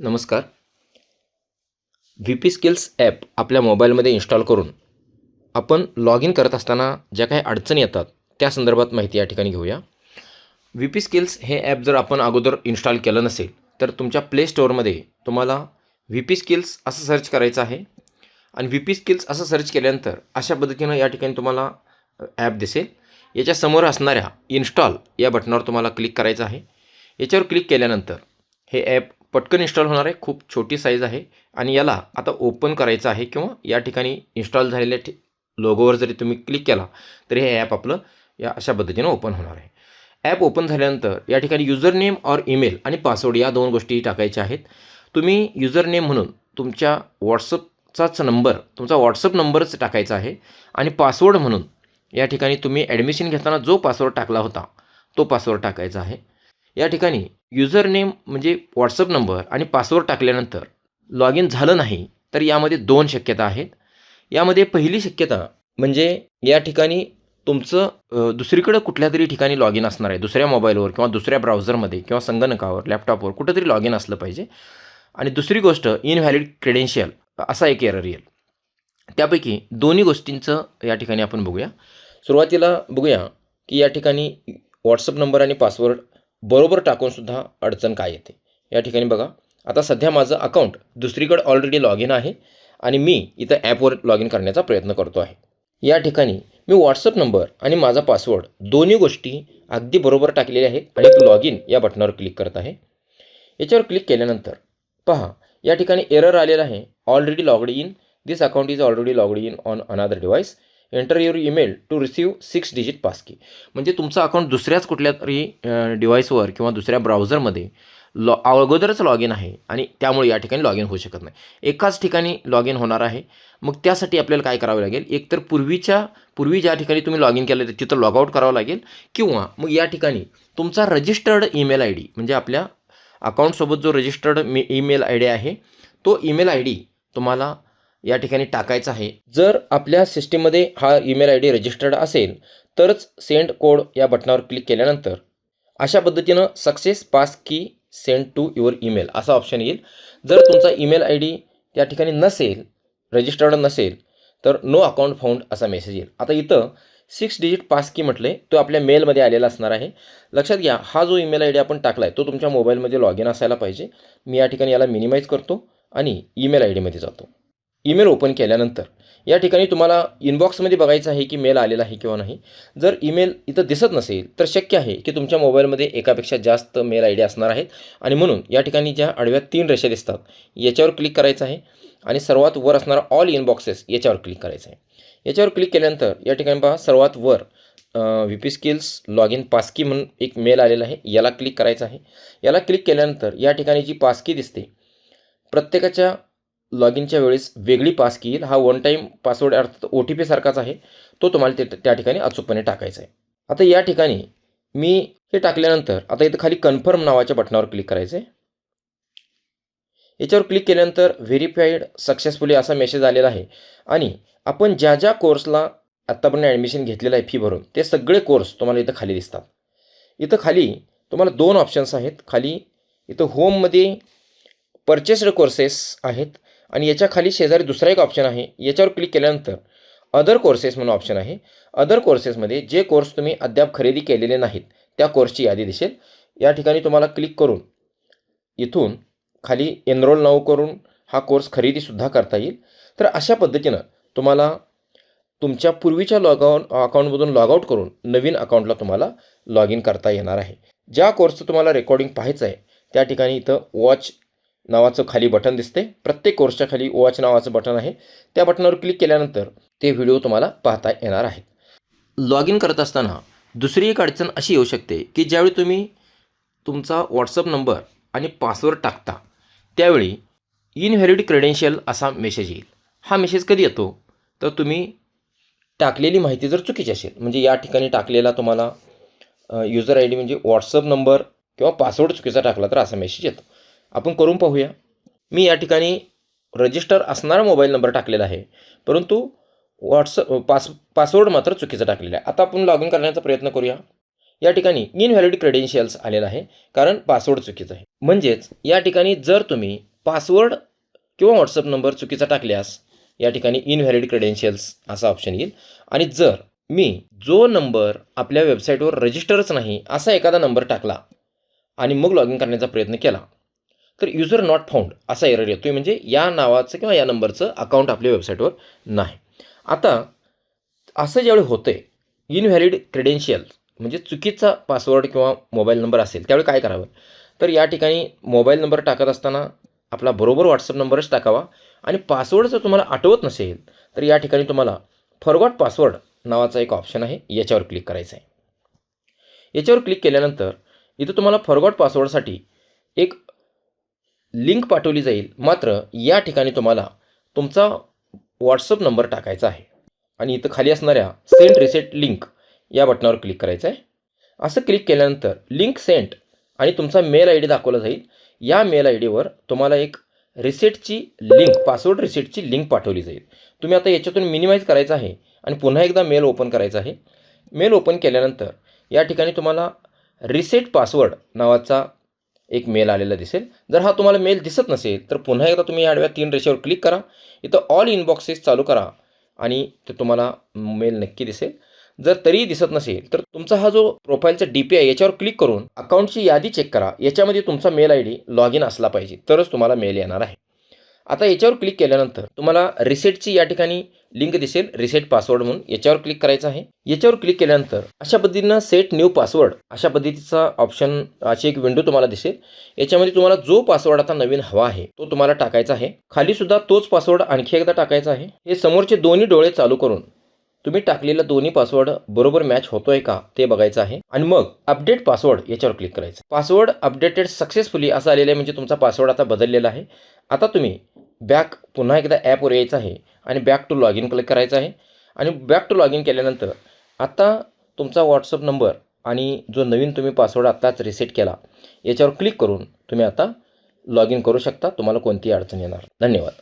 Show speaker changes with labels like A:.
A: नमस्कार. V P skills app आपल्या मोबाईलमध्ये इन्स्टॉल करून आपण लॉग इन करत असताना ज्या काही अडचणी येतात त्या संदर्भात माहिती या ठिकाणी घेऊया. व्ही पी स्किल्स हे ॲप जर आपण अगोदर इन्स्टॉल केलं नसेल तर तुमच्या प्ले स्टोअरमध्ये तुम्हाला व्ही पी स्किल्स असं सर्च करायचं आहे. आणि व्ही पी स्किल्स असं सर्च केल्यानंतर अशा पद्धतीनं या ठिकाणी तुम्हाला ॲप दिसेल. याच्यासमोर असणाऱ्या इन्स्टॉल या बटनावर तुम्हाला क्लिक करायचं आहे. याच्यावर क्लिक केल्यानंतर हे ॲप पटकन इन्स्टॉल होणार आहे. खूप छोटी साईज आहे. आणि याला आता ओपन करायचं आहे किंवा या ठिकाणी इन्स्टॉल झालेल्या ठि लोगोवर जरी तुम्ही क्लिक केला तरी हे ॲप आपलं या अशा पद्धतीनं ओपन होणार आहे. ॲप ओपन झाल्यानंतर या ठिकाणी युजर नेम ऑर ईमेल आणि पासवर्ड या दोन गोष्टी टाकायच्या आहेत. तुम्ही युजर नेम म्हणून तुमच्या व्हॉट्सअपचाच नंबर तुमचा व्हॉट्सअप नंबरच टाकायचा आहे. आणि पासवर्ड म्हणून या ठिकाणी तुम्ही ॲडमिशन घेताना जो पासवर्ड टाकला होता तो पासवर्ड टाकायचा आहे. या ठिकाणी युजर नेम म्हणजे व्हॉट्सअप नंबर आणि पासवर्ड टाकल्यानंतर लॉग इन झालं नाही तर यामध्ये दोन शक्यता आहेत. यामध्ये पहिली शक्यता म्हणजे या ठिकाणी तुमचं दुसरीकडं कुठल्या तरी ठिकाणी लॉग इन असणार आहे दुसऱ्या मोबाईलवर किंवा दुसऱ्या ब्राउझरमध्ये किंवा संगणकावर लॅपटॉपवर कुठंतरी लॉग इन असलं पाहिजे. आणि दुसरी गोष्ट इनव्हॅलिड क्रेडेन्शियल असा एक एरर येईल. त्यापैकी दोन्ही गोष्टींचं या ठिकाणी आपण बघूया. सुरुवातीला बघूया की या ठिकाणी व्हॉट्सअप नंबर आणि पासवर्ड बरोबर टाकूनसुद्धा अडचण काय येते? या ठिकाणी बघा. आता सध्या माझं अकाउंट दुसरीकडे ऑलरेडी लॉग इन आहे आणि मी इथं ॲपवर लॉग इन करण्याचा प्रयत्न करतो आहे. या ठिकाणी मी व्हॉट्सअप नंबर आणि माझा पासवर्ड दोन्ही गोष्टी अगदी बरोबर टाकलेल्या आहेत आणि लॉग इन या बटनावर क्लिक करत आहे. याच्यावर क्लिक केल्यानंतर पहा या ठिकाणी एरर आलेला आहे. Already logged in this account is already logged in on another device enter your email to receive six digit passkey म्हणजे तुमचं अकाउंट दुसऱ्याच कुठल्या तरी डिव्हाइसवर किंवा दुसऱ्या ब्राउझरमध्ये लॉ अगोदरच लॉग इन आहे आणि त्यामुळे या ठिकाणी लॉग इन होऊ शकत नाही. एकाच ठिकाणी लॉग इन होणार आहे. मग त्यासाठी आपल्याला काय करावं लागेल? एकतर पूर्वीच्या पूर्वी ज्या ठिकाणी तुम्ही लॉग इन केलं तर तिथं लॉग आउट करावं लागेल. किंवा मग या ठिकाणी तुमचा रजिस्टर्ड ईमेल आय डी म्हणजे आपल्या अकाउंटसोबत जो रजिस्टर्ड मी ईमेल आय डी आहे तो ईमेल आय डी तुम्हाला या ठिकाणी टाकायचा आहे. जर आपल्या सिस्टीममध्ये हा ईमेल आय डी रजिस्टर्ड असेल तरच सेंड कोड या बटनावर क्लिक केल्यानंतर अशा पद्धतीनं success passkey send to your email असा ऑप्शन येईल. जर तुमचा ईमेल आय डी त्या ठिकाणी नसेल रजिस्टर्ड नसेल तर नो अकाउंट फाउंड असा मेसेज येईल. आता इथं सिक्स डिजिट पास की म्हटले तो आपल्या मेलमध्ये आलेला असणार आहे. लक्षात घ्या हा जो ईमेल आय डी आपण टाकला आहे तो तुमच्या मोबाईलमध्ये लॉग इन असायला पाहिजे. मी या ठिकाणी याला मिनिमाइज करतो आणि ईमेल आय डीमध्ये जातो. ईमेल ओपन केल्यानंतर या ठिकाणी तुम्हाला इनबॉक्समध्ये बघायचं आहे की मेल आलेला आहे किंवा नाही. जर ईमेल इथं दिसत नसेल तर शक्य आहे की तुमच्या मोबाईलमध्ये एकापेक्षा जास्त मेल आय डी असणार आहेत. आणि म्हणून या ठिकाणी ज्या आडव्या तीन रेषा दिसतात याच्यावर क्लिक करायचं आहे. आणि सर्वात वर असणारा ऑल इनबॉक्सेस याच्यावर क्लिक करायचं आहे. याच्यावर क्लिक केल्यानंतर या ठिकाणी पहा सर्वात वर V P skills log in passkey म्हणून एक मेल आलेला आहे. याला क्लिक करायचं आहे. याला क्लिक केल्यानंतर या ठिकाणी जी पासकी दिसते प्रत्येकाच्या लॉग इनच्या वेळेस वेगळी पासकी येईल. हा वन टाईम पासवर्ड अर्थात ओ टी पीसारखाच आहे. तो तुम्हाला ते त्या ठिकाणी अचूकपणे टाकायचा आहे. आता या ठिकाणी मी हे टाकल्यानंतर आता इथं खाली कन्फर्म नावाच्या बटनावर क्लिक करायचं आहे. याच्यावर क्लिक केल्यानंतर व्हेरीफाईड सक्सेसफुली असा मेसेज आलेला आहे. आणि आपण ज्या ज्या कोर्सला आत्तापर्यंत ॲडमिशन घेतलेलं आहे फी भरून ते सगळे कोर्स तुम्हाला इथं खाली दिसतात. इथं खाली तुम्हाला दोन ऑप्शन्स आहेत. खाली इथं होममध्ये परचेस्ड कोर्सेस आहेत. आणि याच्या खाली शेजारी दुसरा एक ऑप्शन आहे. याच्यावर क्लिक केल्यानंतर अदर कोर्सेस म्हणून ऑप्शन आहे. अदर कोर्सेसमध्ये जे कोर्स तुम्ही अद्याप खरेदी केलेले नाहीत त्या कोर्सची यादी दिसेल. या ठिकाणी तुम्हाला क्लिक करून इथून खाली एनरोल नाव करून हा कोर्स खरेदीसुद्धा करता येईल. तर अशा पद्धतीनं तुम्हाला तुमच्या पूर्वीच्या लॉगआउन अकाउंटमधून लॉग आउट करून नवीन अकाउंटला तुम्हाला लॉग इन करता येणार आहे. ज्या कोर्सचं तुम्हाला रेकॉर्डिंग पाहायचं आहे त्या ठिकाणी इथं वॉच नावाचं खाली बटन दिसते प्रत्येक कोर्सच्या खाली ओवाच नावाचं बटन आहे. त्या बटनावर क्लिक केल्यानंतर ते व्हिडिओ तुम्हाला पाहता येणार आहेत लॉग इन करत असताना दुसरी एक अडचण अशी येऊ शकते की ज्यावेळी तुम्ही तुमचा व्हॉट्सअप नंबर आणि पासवर्ड टाकता त्यावेळी इनव्हॅलिड क्रेडेन्शियल असा मेसेज येईल. हा मेसेज कधी येतो? तर तुम्ही टाकलेली माहिती जर चुकीची असेल म्हणजे या ठिकाणी टाकलेला तुम्हाला युजर आय डी म्हणजे व्हॉट्सअप नंबर किंवा पासवर्ड चुकीचा टाकला तर असा मेसेज येतो. आपण करून पाहूया. मी या ठिकाणी रजिस्टर असणारा मोबाईल नंबर टाकलेला आहे. परंतु व्हॉट्सअप पास पासवर्ड मात्र चुकीचा टाकलेला आहे. आता आपण लॉग इन करण्याचा प्रयत्न करूया. या ठिकाणी इनव्हॅलिड क्रेडेन्शियल्स आलेलं आहे कारण पासवर्ड चुकीचं आहे. म्हणजेच या ठिकाणी जर तुम्ही पासवर्ड किंवा व्हॉट्सअप नंबर चुकीचा टाकल्यास या ठिकाणी इनव्हॅलिड क्रेडेन्शियल्स असा ऑप्शन येईल. आणि जर मी जो नंबर आपल्या वेबसाईटवर रजिस्टरच नाही असा एखादा नंबर टाकला आणि मग लॉग इन करण्याचा प्रयत्न केला तर युजर नॉट फाउंड असा एरर येतो म्हणजे या नावाचं किंवा या नंबरचं अकाउंट आपल्या वेबसाईटवर नाही. आता असं ज्यावेळी होतं आहे इनव्हॅलिड क्रेडेन्शियल म्हणजे चुकीचा पासवर्ड किंवा मोबाईल नंबर असेल त्यावेळी काय करावं? तर या ठिकाणी मोबाईल नंबर टाकत असताना आपला बरोबर व्हॉट्सअप नंबरच टाकावा. आणि पासवर्ड जर तुम्हाला आठवत नसेल तर या ठिकाणी तुम्हाला फॉरगॉट पासवर्ड नावाचा एक ऑप्शन आहे याच्यावर क्लिक करायचं आहे. याच्यावर क्लिक केल्यानंतर इथं तुम्हाला फॉरगॉट पासवर्डसाठी एक लिंक पाठवली जाईल. मात्र या ठिकाणी तुम्हाला तुमचा व्हॉट्सअप नंबर टाकायचा आहे. आणि इथं खाली असणाऱ्या सेंट रिसेट लिंक या बटनावर क्लिक करायचं आहे. असं क्लिक केल्यानंतर लिंक सेंट आणि तुमचा मेल आय डी दाखवला जाईल. या मेल आय डीवर तुम्हाला एक रिसेटची लिंक पासवर्ड रिसेटची लिंक पाठवली जाईल. तुम्ही आता याच्यातून मिनिमाइज करायचं आहे आणि पुन्हा एकदा मेल ओपन करायचा आहे. मेल ओपन केल्यानंतर या ठिकाणी तुम्हाला रिसेट पासवर्ड नावाचा एक मेल आलेला दिसेल. जर हा तुम्हाला मेल दिसत नसेल तर पुन्हा एकदा तुम्ही या आडव्या तीन रेषेवर क्लिक करा. इथं ऑल इनबॉक्सेस चालू करा आणि ते तुम्हाला मेल नक्की दिसेल. जर तरीही दिसत नसेल तर तुमचा हा जो प्रोफाईलचा डी पी आय याच्यावर क्लिक करून अकाउंटची यादी चेक करा. याच्यामध्ये तुमचा mail I D log in असला पाहिजे तरच तुम्हाला मेल येणार आहे. आता याच्यावर क्लिक केल्यानंतर तुम्हाला रिसेटची या ठिकाणी लिंक दिसेल रिसेट पासवर्ड म्हणून. याच्यावर क्लिक करायचं आहे. याच्यावर क्लिक केल्यानंतर अशा पद्धतीनं सेट न्यू पासवर्ड अशा पद्धतीचा ऑप्शन अशी एक विंडो तुम्हाला दिसेल. याच्यामध्ये तुम्हाला जो पासवर्ड आता नवीन हवा आहे तो तुम्हाला टाकायचा आहे. खाली सुद्धा तोच पासवर्ड आणखी एकदा टाकायचा आहे. हे समोरचे दोन्ही डोळे चालू करून तुम्ही टाकलेला दोन्ही पासवर्ड बरोबर मॅच होतोय का ते बघायचं आहे. आणि मग अपडेट पासवर्ड याच्यावर क्लिक करायचं. पासवर्ड अपडेटेड सक्सेसफुली असं आलेलं आहे म्हणजे तुमचा पासवर्ड आता बदललेला आहे. आता तुम्ही बॅक पुन्हा एकदा ॲपवर यायचं आहे आणि back to log in click करायचं आहे. आणि बॅक टू लॉग इन केल्यानंतर आत्ता तुमचा व्हॉट्सअप नंबर आणि जो नवीन तुम्ही पासवर्ड आत्ताच रिसेट केला याच्यावर क्लिक करून तुम्ही आता लॉग इन करू शकता. तुम्हाला कोणतीही अडचण येणार. धन्यवाद.